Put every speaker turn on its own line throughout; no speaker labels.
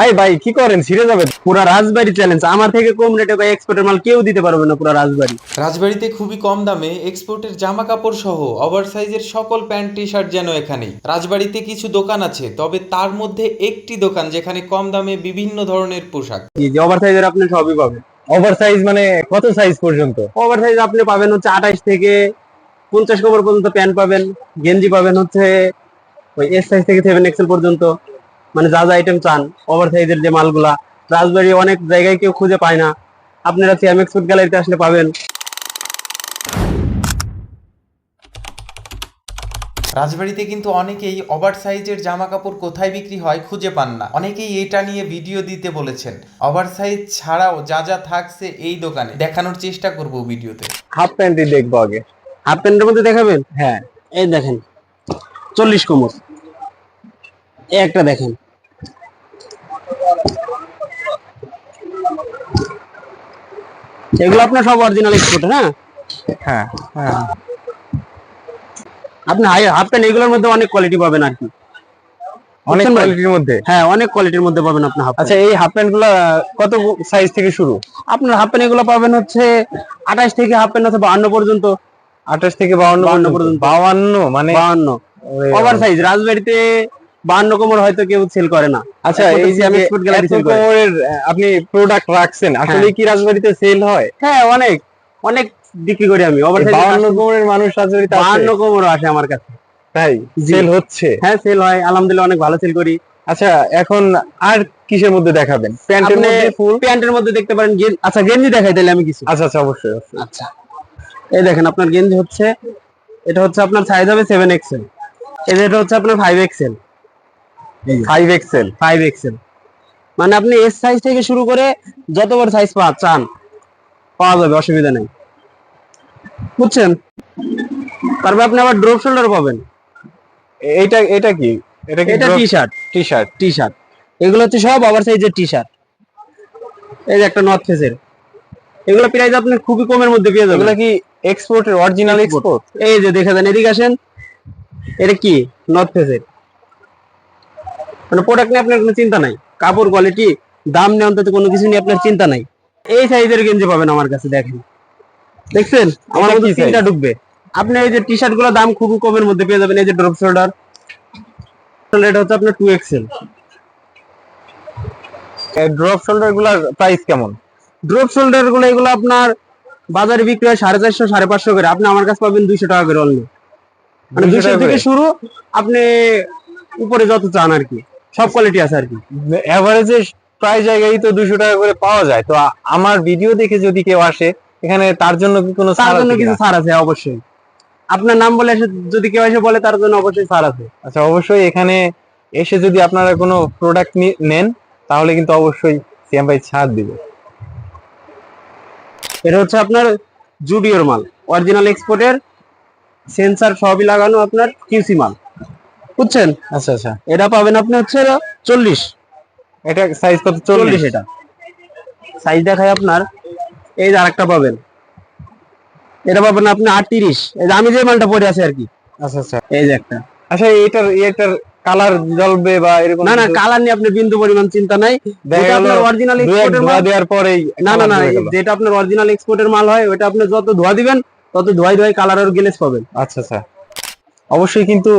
I ভাই কি করেন? ছিঁড়ে যাবে
পুরা রাজবাড়ি চ্যালেঞ্জ আমার থেকে কম রেটে ভাই এক্সপোর্টের মাল কেউ দিতে পারবে না পুরা রাজবাড়ি।
রাজবাড়িতে খুবই কম দামে এক্সপোর্টের জামা কাপড় সহ ওভার সাইজের সকল প্যান্ট টি শার্ট যেন এখানে রাজবাড়িতে কিছু দোকান আছে তবে তার মধ্যে একটি দোকান যেখানে কম দামে বিভিন্ন ধরনের পোশাক।
যে ওভার সাইজের আপনি সবই পাবেন।
ওভার সাইজ মানে কত সাইজ পর্যন্ত?
ওভার সাইজ আপনি পাবেন হচ্ছে আঠাশ থেকে পঞ্চাশ কোমর পর্যন্ত প্যান্ট পাবেন। গেঞ্জি পাবেন হচ্ছে ওই এস সাইজ থেকে সেভেন এক্সেল পর্যন্ত। মানে যা যা আইটেম চান ওভার সাইজের যে মালগুলা রাজবাড়ি অনেক জায়গায় কেউ খুঁজে পায় না। আপনারা সিএম এক্সপোর্ট গ্যালারিতে আসলে পাবেন।
রাজবাড়িতে কিন্তু অনেকেই ওভার সাইজের জামা কাপড় কোথায় বিক্রি হয় খুঁজে পান না। অনেকেই এটা নিয়ে ভিডিও দিতে বলেছেন। ওভার সাইজ ছাড়াও যা যা থাকছে এই দোকানে দেখানোর চেষ্টা করব ভিডিওতে।
হাফ প্যান্টই দেখব আগে।
হাফ প্যান্টের মধ্যে দেখাবেন?
হ্যাঁ।
এই দেখেন চল্লিশ কোমর। এই একটা দেখেন। এগুলো আপনার সব অরিজিনাল এক্সপোর্ট হ্যাঁ?
হ্যাঁ হ্যাঁ।
আপনি হাফ প্যান্ট এগুলোর মধ্যে অনেক কোয়ালিটি পাবেন আর কি।
অনেক কোয়ালিটির মধ্যে?
হ্যাঁ অনেক কোয়ালিটির মধ্যে পাবেন আপনি হাফ
আচ্ছা এই হাফ প্যান্টগুলা কত সাইজ থেকে শুরু?
আপনার হাফ প্যান্ট এগুলো পাবেন হচ্ছে আঠাশ থেকে হাফ প্যান্ট আছে বাহান্ন পর্যন্ত।
আঠাশ থেকে বাউন্ন
52
পর্যন্ত। বাউান্ন মানে
বাহান্ন। ওভার সাইজ রাজবাড়িতে বাহান্ন কোমর হয়তো কেউ সেল করে না।
আচ্ছা এই যে। কোমরের, আপনি প্রোডাক্ট রাখছেন আসলে কি রাজবাড়িতে সেল হয়?
হ্যাঁ অনেক অনেক বিক্রি করি আমি সাইজ
কোমরের মানুষ রাজবাড়িতে আছে?
বাহান্ন কোমর আসে আমার কাছে।
তাই। সেল হচ্ছে?
হ্যাঁ সেল হয় আলহামদুলিল্লাহ অনেক ভালো সেল করি।
আচ্ছা এখন আর কিসের মধ্যে দেখাবেন? প্যান্টের মধ্যে ফুল
প্যান্টের মধ্যে দেখতে পারেন আচ্ছা গেঞ্জি দেখাই তাহলে আমি কিছু।
আচ্ছা আচ্ছা অবশ্যই অবশ্যই।
আচ্ছা। এই দেখেন আপনার গেঞ্জি হচ্ছে এটা হচ্ছে আপনার সাইজ হবে সেভেন এক্সেল এটা হচ্ছে আপনার five XL
five XL
five XL মানে আপনি এস সাইজ থেকে শুরু করে যত বড় সাইজ পা চান পাওয়া যাবে অসুবিধা নেই। বুঝছেন? তারপর আপনি আবার ড্রপ শোল্ডার পাবেন।
এটা এটা কি? এটা কি
এটা T shirt
T shirt
T shirt এগুলো হচ্ছে সব ওভার সাইজের টি শার্ট এই যে একটা নর্থ ফেসের এগুলো প্রাইস আপনি খুবই কমের মধ্যে পেয়ে যাবেন।
এগুলা কি এক্সপোর্টের অরিজিনাল এক্সপোর্ট
এই যে দেখে দেন এদিকে আসেন। এটা কি? নর্থ ফেসের মানে প্রোডাক্ট নিয়ে আপনার কোনো চিন্তা নাই। কাপড় কোয়ালিটি দাম নিয়ে অন্তত কোনো কিছু নিয়ে আপনার চিন্তা নাই। এই সাইজের গেঞ্জি পাবেন আমার কাছে দেখেন। দেখছেন? আমার মধ্যে
size?
ঢুকবে। আপনি এই যে টি শার্টগুলো দাম খুবই কমের মধ্যে পেয়ে যাবেন এই যে ড্রপ শোল্ডার এটা হচ্ছে আপনার টু এক্সেল
ড্রপ শোল্ডারগুলার প্রাইস কেমন?
ড্রপ শোল্ডারগুলো এগুলো আপনার বাজারে বিক্রি হয় সাড়ে চারশো সাড়ে পাঁচশো করে। আপনি আমার কাছে পাবেন দুইশো টাকা করে অনলি মানে
200
দুইশো থেকে শুরু আপনি উপরে যত চান আর কি। সব কোয়ালিটি আছে আর কি।
এভারেজে প্রায় জায়গায় তো দুশো টাকা করে পাওয়া যায়। তো আমার ভিডিও দেখে যদি কেউ আসে এখানে তার জন্য কি কোনো
তার জন্য কিছু ছাড় আছে অবশ্যই। আপনার নাম বলে এসে যদি কেউ এসে বলে তার জন্য অবশ্যই ছাড় আছে।
আচ্ছা অবশ্যই এখানে এসে যদি আপনারা কোনো প্রোডাক্ট নেন তাহলে কিন্তু অবশ্যই সিএম ভাই ছাড় দিবে।
এটা হচ্ছে আপনার জুডিওর মাল। অরিজিনাল এক্সপোর্টের সেন্সার সবই লাগানো আপনার কিউসি মাল। বুঝছেন?
আচ্ছা আচ্ছা।
এটা পাবেন আপনি হচ্ছে চল্লিশ।
এটা সাইজ কত?
চল্লিশ। এটা। সাইজ দেখায় আপনার। এই যে আরেকটা পাবেন। এটা পাবেন আপনি আটত্রিশ। এই যে আমি যে মালটা পরে আছি আর কি।
আচ্ছা আচ্ছা।
এই যে একটা।
আচ্ছা এটার এটার কালার জ্বলবে বা এরকম
না না কালার নিয়ে আপনি বিন্দু পরিমাণ চিন্তা নাই। যেটা আপনার অরিজিনাল এক্সপোর্টের মাল
দেওয়ার পরেই
না না না। যেটা আপনার অরিজিনাল এক্সপোর্টের মাল হয় ওটা আপনি যত ধোয়া দিবেন তত ধোয়াই ধোয়াই কালার আর গ্লেজ পাবেন।
আচ্ছা আচ্ছা। অবশ্যই কিন্তু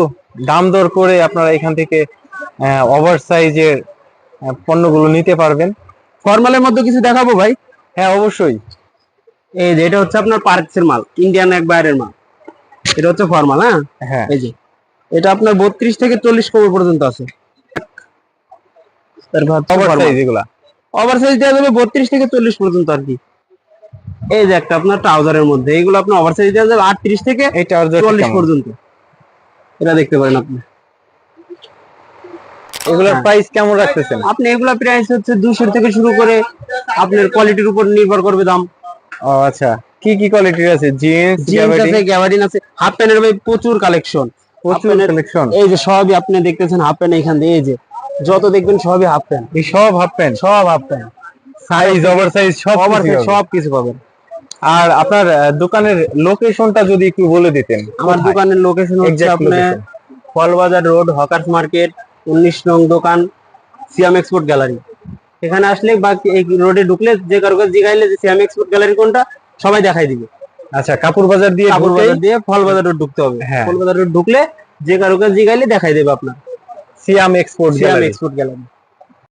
দাম দর করে আপনারা এখান থেকে ওভার সাইজের পণ্যগুলো নিতে পারবেন।
ফর্মালের মধ্যে কিছু দেখাবো ভাই?
হ্যাঁ অবশ্যই।
এই যে এটা হচ্ছে আপনার পার্কসের মাল ইন্ডিয়ান এক বাইরের মাল। এটা হচ্ছে ফর্মাল হ্যাঁ?
হ্যাঁ।
এই যে এটা আপনার বত্রিশ থেকে চল্লিশ কোমর পর্যন্ত আছে।
ওভার সাইজ এগুলা।
ওভার সাইজ দেওয়া যাবে বত্রিশ থেকে চল্লিশ পর্যন্ত আর কি। এই যে একটা আপনার ট্রাউজারের মধ্যে এইগুলো আপনার ওভার সাইজ দেওয়া যাবে আটত্রিশ থেকে চল্লিশ পর্যন্ত। এটা দেখতে পারেন আপনি।
এগুলোর প্রাইস কেমন রাখতেছেন?
আপনি এগুলা প্রাইস হচ্ছে দুশো থেকে শুরু করে আপনার কোয়ালিটির উপর নির্ভর করবে দাম।
ও আচ্ছা। কি কি কোয়ালিটির আছে? জিন্স
জিন্স আছে গ্যাবার্ডিন আছে। হাফ প্যান্টের ভাই প্রচুর কালেকশন
প্রচুর কালেকশন
এই যে সবই আপনি দেখতেছেন হাফ প্যান্ট এখান দিয়ে এই যে। যত দেখবেন সবই হাফ প্যান্ট
এই সব হাফ প্যান্ট
সব half pant
size over size সব
ওভার সব কিছু পাবেন।
আর আপনার দোকানের লোকেশনটা যদি একটু বলে দিতেন।
আমার দোকানের লোকেশন হচ্ছে আপনার ফলবাজার রোড হকার্স মার্কেট উনিশ নং দোকান সিয়াম এক্সপোর্ট গ্যালারি। এখানে আসলে বা এই রোডে ঢুকলে যে কারও কাছে জিগাইলে যে সিয়াম এক্সপোর্ট গ্যালারি কোনটা সবাই দেখাই দিবে।
আচ্ছা কাপুর বাজার দিয়ে
কাপড় বাজার দিয়ে ফল বাজার রোড ঢুকতে হবে।
হ্যাঁ।
ফল বাজার রোড ঢুকলে যে কারও কাছে জিগাইলে দেখাই দেবে আপনার।
Siyam export
Siyam export gallery.